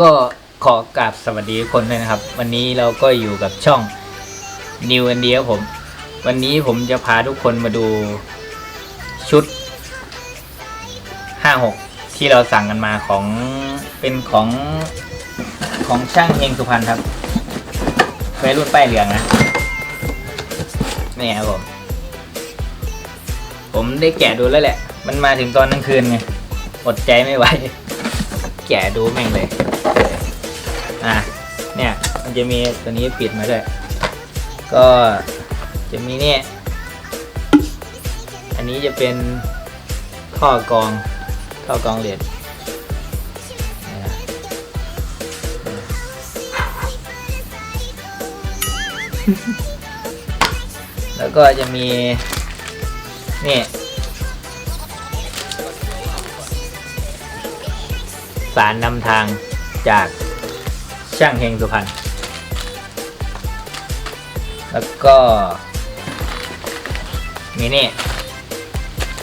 ก็ขอกราบสวัสดีทุกคนด้วยนะครับ วันนี้เราก็อยู่กับช่อง New อันเดียผม วันนี้ผมจะพาทุกคนมาดูชุด 56 ที่เราสั่งกันมาของเป็นของของช่างเฮงสุพรรณครับวัยรุ่นป้ายเหลืองนะนี่ครับผม ผมได้แกะดูแล้วแหละ มันมาถึงตอนกลางคืนไงอดใจไม่ไหว แกะดูแม่งเลย อะ เนี่ย มันจะมีตัวนี้ปิดมาด้วย ก็จะมีเนี่ย อันนี้จะเป็นท่อกรอง ท่อกรองเหรียญแล้วก็จะมี นี่ สารนำทางจากช่างเฮงสุพรรณแล้วก็มีนี่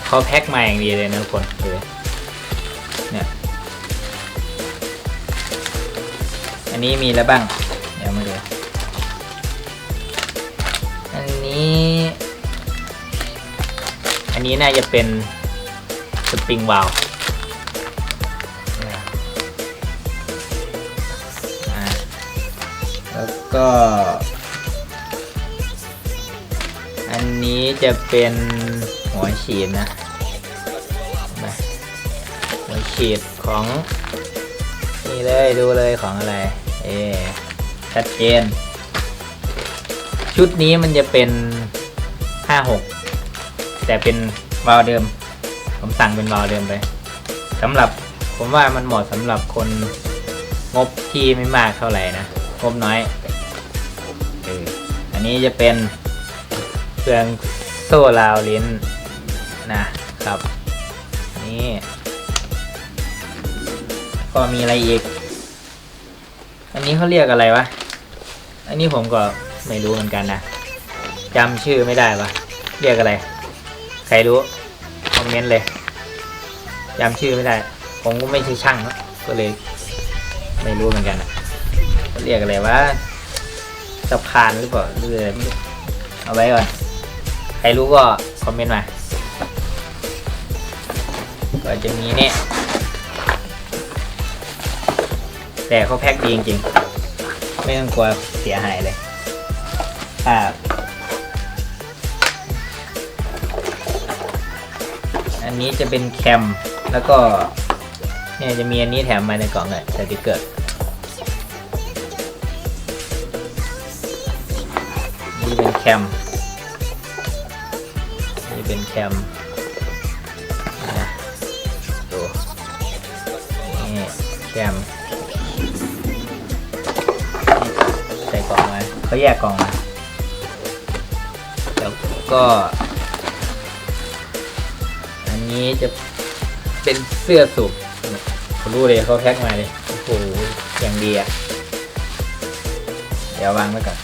เขาแพ็คมาอย่างดีเลยนะทุกคนดูดิเนี่ยอันนี้มีแล้วบ้าง เดี๋ยวมาดู อันนี้ อันนี้น่าจะเป็นสปริงวาลว ก็ อันนี้จะเป็นหัวฉีดนะมาหัวฉีดของ นี่เลยดูเลยของอะไร เอชัดเจน ชุดนี้มันจะเป็น56แต่เป็นวาล์เดิม ผมสั่งเป็นวาล์เดิมไปสำหรับผมว่ามันเหมาะสำหรับคนงบที่ไม่มากเท่าไหร่นะ งบน้อย อันนี้จะเป็นเครื่องโซ่ราวลิ้นนะครับนี่ก็มีอะไรอีก อันนี้เขาเรียกอะไรวะ อันนี้ผมก็ไม่รู้เหมือนกันนะจำชื่อไม่ได้วะเรียกอะไร ใครรู้คอมเมนต์เลยจำชื่อไม่ได้ ผมก็ไม่ใช่ช่างนะก็เลย ไม่รู้เหมือนกันนะเรียกอะไรวะ สะพานหรือเปล่าหรืออะไรไม่รู้เอาไว้ก่อน ใครรู้ก็คอมเมนต์มา ก็จะมีเนี่ย แต่เขาแพ็คดีจริงๆ ไม่ต้องกลัวเสียหายเลยครับอันนี้จะเป็นแคม แล้วก็เนี่ยจะมีอันนี้แถมมาในกล่องเลยสติกเกอร์ ม นี่เป็นแคมนะดูนี่แคมใส่กล่องมาเขาแยกกล่องมาแล้วก็ อันนี้จะเป็นเสื้อสูบเขารู้เลยเขาแพ็คมาเลย โอ้โหอย่างดีอะ เดี๋ยววางไว้ก่อน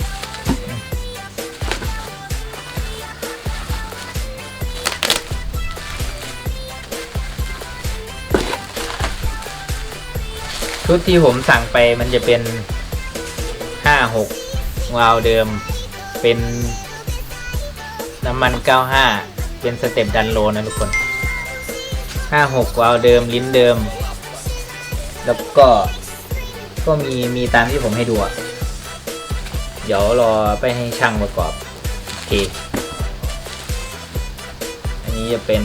ชุดที่ผมสั่งไปมันจะเป็นห้าหกวาล์วเดิม เป็นน้ำมัน95เป็นสเต็ปดันโลนะทุกคน56วาล์วเดิมลิ้นเดิม แล้วก็ก็มีมีตามที่ผมให้ดูอะเดี๋ยวรอไปให้ช่างประกอบโอเคอันนี้จะเป็น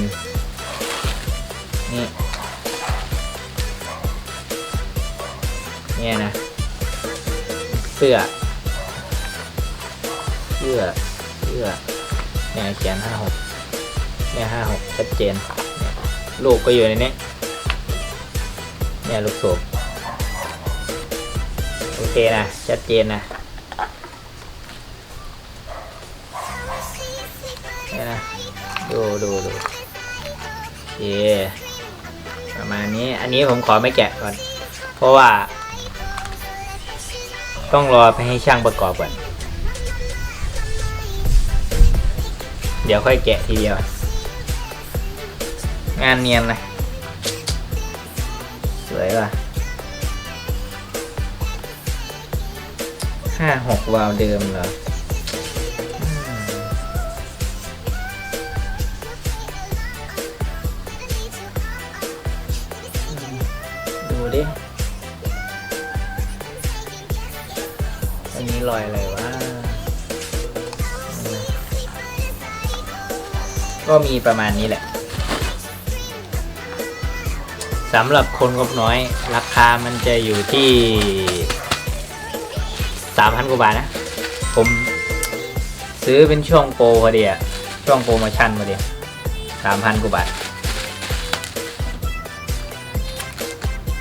เนี่ยนะ เสื้อ เสื้อ เสื้อ เนี่ยเขียนห้าหกเนี่ยห้าหกชัดเจนเลูกก็อยู่ในนี้ เนี่ยลูกโศกโอเคนะ ชัดเจนนะเนี่ยนะ ดูดูดูโอเคประมาณนี้ อันนี้ผมขอไม่แกะก่อน เพราะว่า ต้องรอไปให้ช่างประกอบก่อน เดี๋ยวค่อยแกะทีเดียว งานเนียนเลยสวยว่ะห้าหกวาวเดิมเหรอ อันนี้รอยอะไรวะ ก็มีประมาณนี้แหละสำหรับคนงบน้อย ราคามันจะอยู่ที่สามพันกว่าบาทนะ ผมซื้อเป็นช่วงโปรพอดีอะช่วงโปรโมชั่นพอดีสามพันกว่าบาท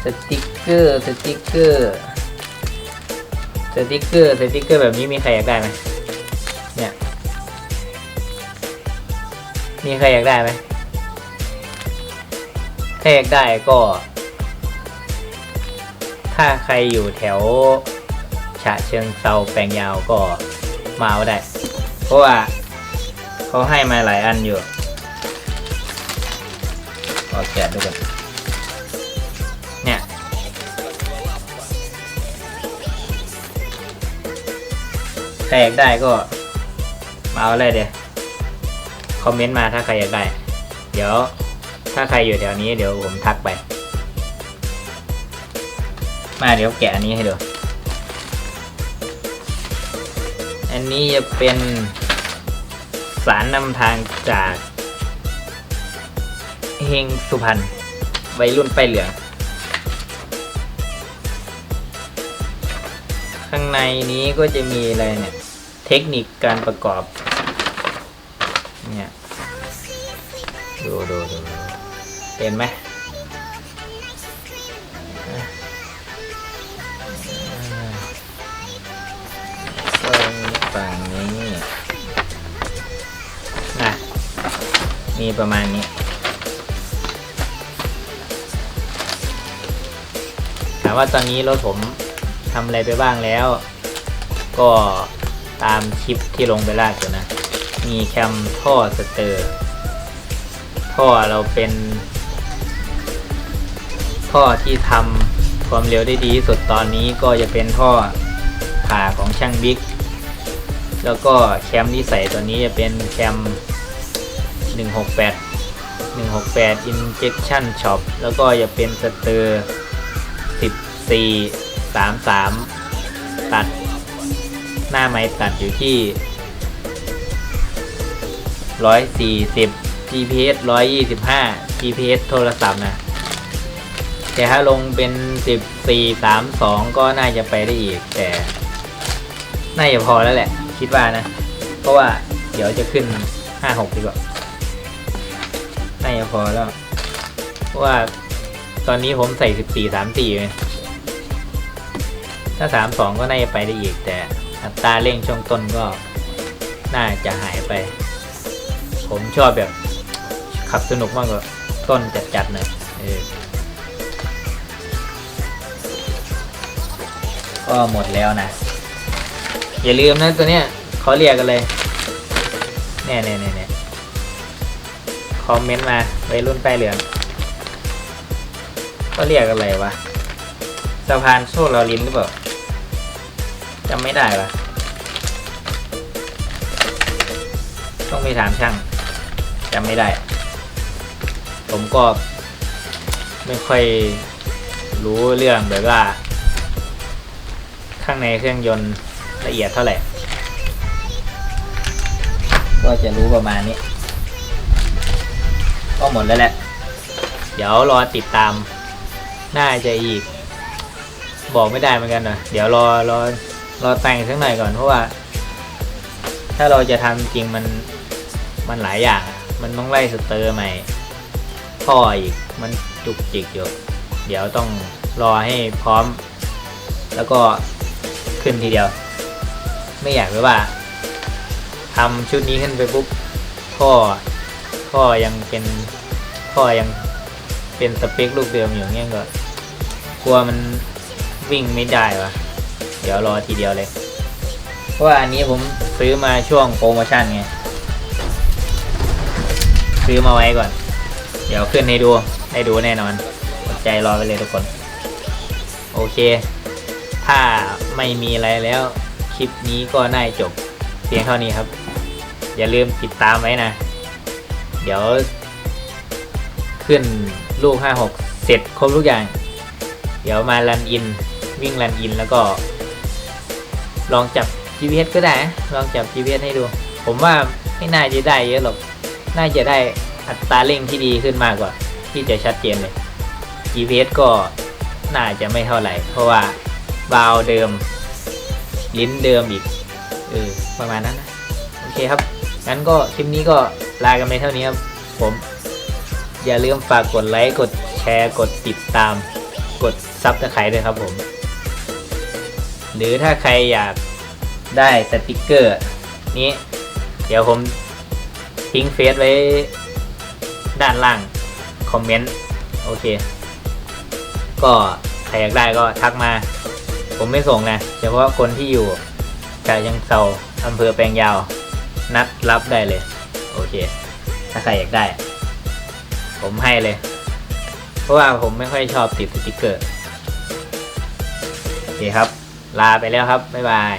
สติกเกอร์ สติกเกอร์ สติกเกอร์สติกเกอร์แบบนี้มีใครอยากได้ไหมเนี่ย มีใครอยากได้ไหมถ้าอยากได้ก็ ถ้าใครอยู่แถวฉะเชิงเซาแปลงยาวก็มาเอาได้ เพราะว่าเขาให้มาหลายอันอยู่ก็แกะดูกัน ใครอยากได้ก็มาเอาเลยเดี๋ยวคอมเมนต์มาถ้าใครอยากได้ เดี๋ยวถ้าใครอยู่แถวนี้เดี๋ยวผมทักไป มาเดี๋ยวแกะอันนี้ให้ดู อันนี้จะเป็นสารนำทางจากเฮงสุพรรณวัยรุ่นไปเหลืองข้างในนี้ก็จะมีอะไรเนี่ย เทคนิคการประกอบ เนี่ย ดูดูดูเห็นไหมอ่าตรงฝั่งนี้นะมีประมาณนี้ถามว่าตอนนี้รถผมทำอะไรไปบ้างแล้ว ก็ ตามคลิปที่ลงไปล่าสุดนะ มีแคมท่อสเตอร์ ท่อเราเป็น ท่อที่ทำความเร็วได้ดีที่สุดตอนนี้ก็จะเป็นท่อผ่าของช่างบิ๊ก แล้วก็แคมที่ใส่ตัวนี้จะเป็นแคม 168 168 injection shop แล้วก็จะเป็นสเตอร์ 14 33 ตัด หน้าไม้ตัดอยู่ที่140 GPS 125 GPS โทรศัพท์นะ แต่ถ้าลงเป็น14 32ก็น่าจะไปได้อีก แต่น่าจะพอแล้วแหละ คิดว่านะ เพราะว่าเดี๋ยวจะขึ้น56ดีกว่า น่าจะพอแล้ว เพราะว่าตอนนี้ผมใส่14 34เลยถ้า32ก็น่าจะไปได้อีกแต่ ตาเร่งช่วงต้นก็น่าจะหายไป ผมชอบแบบ ขับสนุกมากกว่าต้นจัดๆหน่อยก็หมดแล้วนะ อย่าลืมนะตัวเนี้ยเขาเรียกกันเลยเนี่ยเนี่ยเนี่ยเนี่ยคอมเมนต์มาวัยรุ่นป้ายเหลืองก็เรียกอะไรวะสะพานโซ่ลอลินหรือเปล่าจำไม่ได้วะ ไปถามช่างจำไม่ได้ ผมก็ ไม่ค่อยรู้เรื่องแบบว่า ข้างในเครื่องยนต์ละเอียดเท่าไหร่ ก็จะรู้ประมาณนี้ ก็หมดแล้วแหละ เดี๋ยวรอติดตาม น่าจะอีก บอกไม่ได้เหมือนกันนะเดี๋ยวรอรอรอแต่งสักหน่อยก่อนเพราะว่า ถ้าเราจะทำจริงมัน มันหลายอย่าง มันต้องไล่สเตอร์ใหม่ท่ออีก มันจุกจิกอยู่ เดี๋ยวต้องรอให้พร้อม แล้วก็ขึ้นทีเดียว ไม่อยากเลยว่าทำชุดนี้ขึ้นไปปุ๊บท่อท่อยังเป็นท่อยังเป็นสเปคลูกเดิมอยู่เงี้ยก็กลัวมันวิ่งไม่ได้วะเดี๋ยวรอทีเดียวเลย เพราะว่าอันนี้ผมซื้อมาช่วงโปรโมชั่นไง ซื้อมาไว้ก่อน เดี๋ยวขึ้นให้ดู ให้ดูแน่นอนอดใจรอไปเลยทุกคน โอเค ถ้าไม่มีอะไรแล้ว คลิปนี้ก็น่าจะจบเพียงเท่านี้ครับ อย่าลืมติดตามไว้นะ เดี๋ยว ขึ้นลูก 56 เสร็จครบทุกอย่าง เดี๋ยวมารันอิน วิ่งรันอินแล้วก็ ลองจับ GPS ก็ได้ ลองจับ GPS ให้ดู ผมว่าไม่น่าจะได้เยอะหรอก น่าจะได้อัตราเร่งที่ดีขึ้นมากกว่า ที่จะชัดเจนเลย GPS ก็น่าจะไม่เท่าไหร่ เพราะว่าบาวเดิม ลิ้นเดิมอีกเออประมาณนั้นนะโอเคครับ งั้นก็คลิปนี้ก็ลากันไปเท่านี้ครับ ผม อย่าลืมฝากกดไลค์กดแชร์กดติดตาม กดซับสไครต์ด้วยครับผม หรือถ้าใครอยากได้สติกเกอร์ นี้ เดี๋ยวผม ทิ้งเฟซไว้ด้านล่าง คอมเมนต์ โอเค ก็ใครอยากได้ก็ทักมา ผมไม่ส่งนะเฉพาะคนที่อยู่กายังเซาอำเภอแปลงยาว นัดรับได้เลย โอเค ถ้าใครอยากได้ ผมให้เลย เพราะว่าผมไม่ค่อยชอบติดสติกเกอร์ โอเคครับ ลาไปแล้วครับ บ๊ายบาย